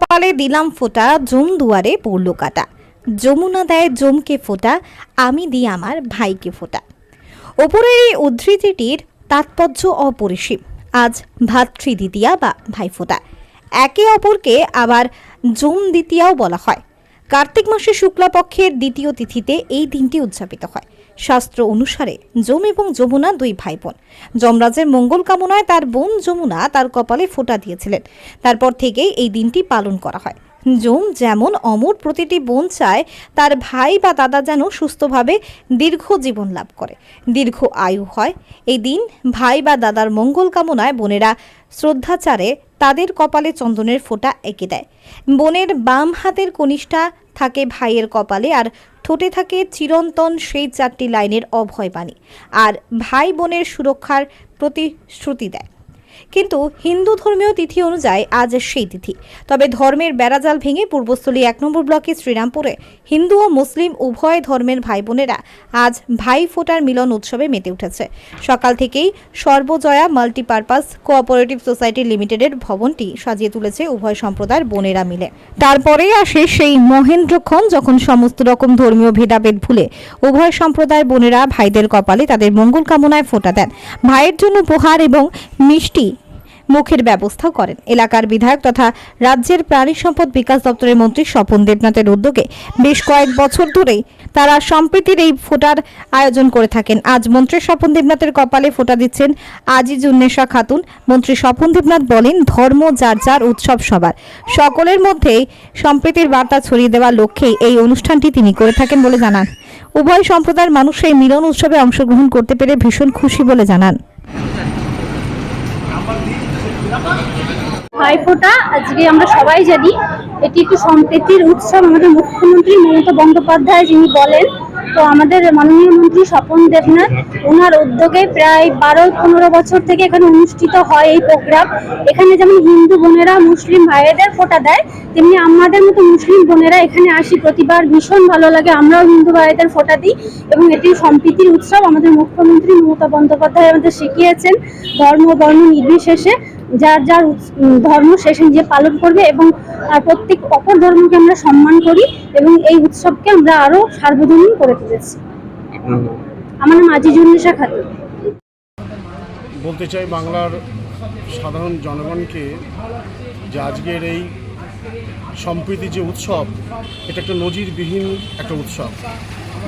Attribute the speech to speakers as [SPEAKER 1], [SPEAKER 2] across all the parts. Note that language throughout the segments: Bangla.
[SPEAKER 1] কপালে দিলাম ফোঁটা, জুম দুয়ারে পড়ল কাটা। যমুনা দেয় জমকে ফোটা, আমি দিই আমার ভাইকে ফোটা। ওপরের এই উদ্ধৃতিটির তাৎপর্য অপরিসীম। আজ ভাতৃ দ্বিতীয়া বা ভাই ভাইফোঁটা একে অপরকে আবার জুম দ্বিতীয়াও বলা হয়। কার্তিক মাসে শুক্লাপক্ষের দ্বিতীয় তিথিতে এই দিনটি উদযাপিত হয়। শাস্ত্র অনুসারে যম এবং যমুনা দুই ভাই বোন যমরাজের মঙ্গল কামনায় তার বোন যমুনা তার কপালে ফোটা দিয়েছিলেন। তারপর থেকেই এই দিনটি পালন করা হয়। যম যেমন অমর প্রতিটি বোন চায়, তার ভাই বা দাদা যেন সুস্থভাবে দীর্ঘ জীবন লাভ করে, দীর্ঘ আয়ু হয়। এই দিন ভাই বা দাদার মঙ্গল কামনায় বোনেরা শ্রদ্ধাচারে তাদের কপালে চন্দনের ফোঁটা এঁকে দেয়। বোনের বাম হাতের কনিষ্ঠা থাকে ভাইয়ের কপালে আর ঠোঁটে থাকে চিরন্তন সেই চারটি লাইনের অভয় বাণী। আর ভাই বোনের সুরক্ষার প্রতিশ্রুতি দেয়। কিন্তু হিন্দু ধর্মীয় তিথি অনুযায়ী আজ সেই তিথি। তবে ধর্মের বেড়াজাল ভেঙে পূর্বস্থলী এক নম্বর ব্লকে শ্রীরামপুরে হিন্দু ও মুসলিম উভয় ধর্মের ভাই বোনেরা আজ ভাই ফোটার মিলন উৎসবে মেতে উঠেছে। সকাল থেকেই সর্বজয়া মাল্টিপারপাস কোঅপারেটিভ সোসাইটি লিমিটেডের ভবনটি সাজিয়ে তুলেছে উভয় সম্প্রদায়ের বোনেরা মিলে। তারপরেই আসে সেই মহেন্দ্রক্ষণ যখন সমস্ত রকম ধর্মীয় ভেদাভেদ ভুলে উভয় সম্প্রদায়ের বোনেরা ভাইদের কপালে তাদের মঙ্গল কামনায় ফোঁটা দেন। ভাইয়ের জন্য উপহার এবং মিষ্টি মুখের ব্যবস্থাও করেন। এলাকার বিধায়ক তথা রাজ্যের প্রাণী সম্পদ বিকাশ দপ্তরের মন্ত্রী স্বপন দেবনাথের উদ্যোগে বেশ কয়েক বছর ধরেই তারা সম্প্রীতির এই ফোটার আয়োজন করে থাকেন। আজ মন্ত্রী স্বপন দেবনাথের কপালে ফোটা দিচ্ছেন আজিজ উন্নেশা খাতুন। মন্ত্রী স্বপন দেবনাথ বলেন, ধর্ম যার যার উৎসব সবার। সকলের মধ্যেই সম্প্রীতির বার্তা ছড়িয়ে দেওয়ার লক্ষ্যেই এই অনুষ্ঠানটি তিনি করে থাকেন বলে জানান। উভয় সম্প্রদায়ের মানুষ এই মিলন উৎসবে অংশগ্রহণ করতে পেরে ভীষণ খুশি বলে জানান।
[SPEAKER 2] ভাইফোঁটা আজকে আমরা সবাই জানি এটি একটি সম্প্রীতির উৎসব। আমাদের মুখ্যমন্ত্রী মমতা বন্দ্যোপাধ্যায় যিনি বলেন তো আমাদের মাননীয় মন্ত্রী স্বপন দেবনাথ, ওনার উদ্যোগে প্রায় বারো পনেরো বছর থেকে এখানে অনুষ্ঠিত হয় এই প্রোগ্রাম। এখানে যেমন হিন্দু বোনেরা, মুসলিম ভাইয়েদের ফোঁটা দেয়, তেমনি আমাদের মতো মুসলিম বোনেরা এখানে আসি প্রতিবার। ভীষণ ভালো লাগে, আমরাও হিন্দু ভাইয়েদের ফোঁটা দিই এবং এটি সম্প্রীতির উৎসব। আমাদের মুখ্যমন্ত্রী মমতা বন্দ্যোপাধ্যায় আমাদের শিখিয়েছেন ধর্ম, বর্ণ নির্বিশেষে, যার যার ধর্ম সে নিজে পালন করবে এবং প্রত্যেক অপর ধর্মকে আমরা সম্মান করি এবং এই উৎসবকে আমরা আরও সার্বজনীন করে তুলেছি আমার নাম আজিজুন্নেশা খাতুন
[SPEAKER 3] বলতে চাই বাংলার সাধারণ জনগণকে যে আজকের এই সম্প্রীতি যে উৎসব এটা একটা নজিরবিহীন একটা উৎসব।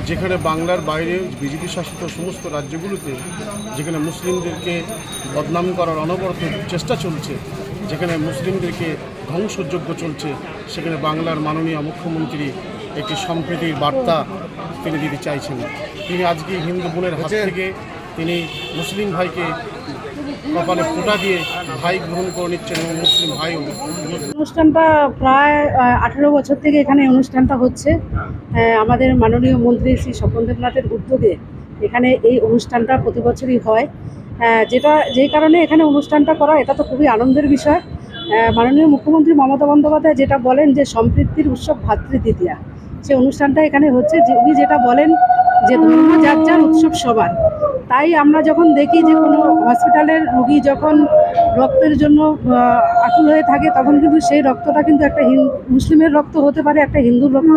[SPEAKER 3] যেখানে বাংলার বাইরে বিজেপি শাসিত সমস্ত রাজ্যগুলোতে যেখানে মুসলিমদেরকে বদনাম করার অনবরত চেষ্টা চলছে যেখানে মুসলিমদেরকে ধ্বংসযোগ্য চলছে সেখানে বাংলার মাননীয় মুখ্যমন্ত্রী একটি সম্প্রীতির বার্তা তিনি দিতে চাইছেন। তিনি আজকে হিন্দু বোনের হাত থেকে তিনি মুসলিম ভাইকে কপালে ফোঁটা দিয়ে ভাই গ্রহণ করে নিচ্ছেন এবং মুসলিম ভাইও
[SPEAKER 4] অনুষ্ঠানটা প্রায় আঠেরো বছর থেকে এখানে অনুষ্ঠানটা হচ্ছে। আমাদের মাননীয় মন্ত্রী শ্রী স্বপন দেবনাথের উদ্যোগে এখানে এই অনুষ্ঠানটা প্রতি বছরই হয়। যেটা যেই কারণে এখানে অনুষ্ঠানটা করা এটা তো খুবই আনন্দের বিষয়। মাননীয় মুখ্যমন্ত্রী মমতা বন্দ্যোপাধ্যায় যেটা বলেন যে সম্প্রীতির উৎসব ভাতৃদ্বিতীয়া সে অনুষ্ঠানটা এখানে হচ্ছে, যে উনি যেটা বলেন যে ধর্ম যার যার উৎসব সবার। তাই আমরা যখন দেখি যে কোনো হসপিটালের রুগী যখন রক্তের জন্য আকুল হয়ে থাকে, তখন কিন্তু সেই রক্তটা কিন্তু একটা মুসলিমের রক্ত হতে পারে, একটা হিন্দুর রক্ত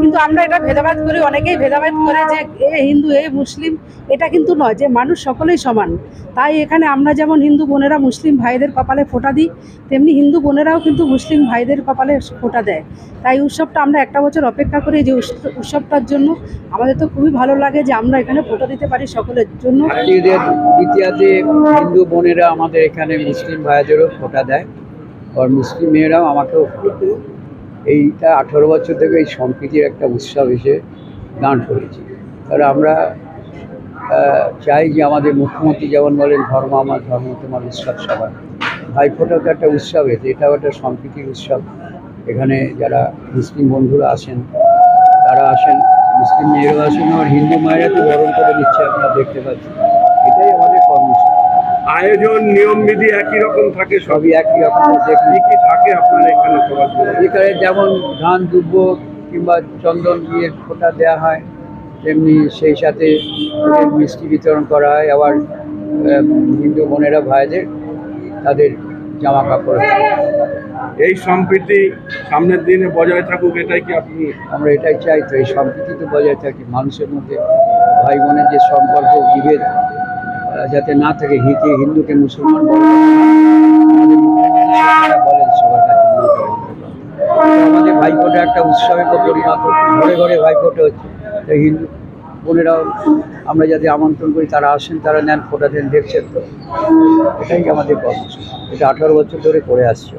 [SPEAKER 4] কিন্তু আমরা এটা ভেদাভেদ করি, অনেকেই ভেদাভেদ করে যে এ হিন্দু, এ মুসলিম, এটা কিন্তু নয় যে মানুষ সকলেই সমান। তাই এখানে আমরা যেমন হিন্দু বোনেরা মুসলিম ভাইদের কপালে ফোঁটা দিই, তেমনি হিন্দু বোনেরাও কিন্তু মুসলিম ভাইদের কপালে ফোঁটা দেয়। তাই উৎসবটা আমরা একটা বছর অপেক্ষা করি যে উৎস- উৎসবটার জন্য। আমাদের তো খুবই ভালো লাগে যে আমরা এখানে ফোঁটা দিতে পারি সকলের জন্য।
[SPEAKER 5] হিন্দু বোনেরা আমাদের এখানে মুসলিম ভাইদেরও ফোঁটা দেয় আর মুসলিম মেয়েরাও আমাকেও এইটা আঠারো বছর থেকে এই সম্প্রীতির একটা উৎসব এসে দান করেছি। আর আমরা চাই যে আমাদের মুখ্যমন্ত্রী যেমন বলেন, ধর্ম আমার ধর্ম, তোমার উৎসব সবার। ভাইফোঁটাও তো একটা উৎসব এতে এটাও একটা সম্প্রীতির উৎসব। এখানে যারা মুসলিম বন্ধুরা আসেন, তারা আসেন, মুসলিম মেয়েরাও আসেন, আর হিন্দু মায়েরা তো বরণ করে দিচ্ছে, আপনারা দেখতে পাচ্ছেন। এটাই আমাদের কর্মসূচি।
[SPEAKER 6] আয়োজন নিয়ম বিধি একই রকম থাকে
[SPEAKER 5] সবই একই রকম।
[SPEAKER 6] কি কি থাকে আপনার এখানে
[SPEAKER 5] এখানে যেমন ধান দুব্ব কিংবা চন্দন দিয়ে ফোঁটা দেওয়া হয় তেমনি সেই সাথে মিষ্টি বিতরণ করা হয়। আবার হিন্দু বোনেরা ভাইদের তাদের জামা কাপড়
[SPEAKER 6] এই সম্প্রীতি সামনের দিনে বজায় থাকুক এটাই কি আপনি
[SPEAKER 5] আমরা এটাই চাই তো এই সম্প্রীতি তো বজায় থাকি। মানুষের মধ্যে ভাই বোনের যে সম্পর্ক বিভেদ যাতে না থাকে হিতে হিন্দুকে মুসলমান বলেন সবার আমাদের ভাইফোঁটা একটা উৎসবে পরিণত। ঘরে ঘরে ভাইফোঁটা হচ্ছে। হিন্দু বোনেরাও আমরা যাতে আমন্ত্রণ করি, তারা আসেন, তারা নেন, ফোটা দেন, দেখছেন তো। এটাই আমাদের কর্মসূচি। এটা আঠারো বছর ধরে করে আসছে।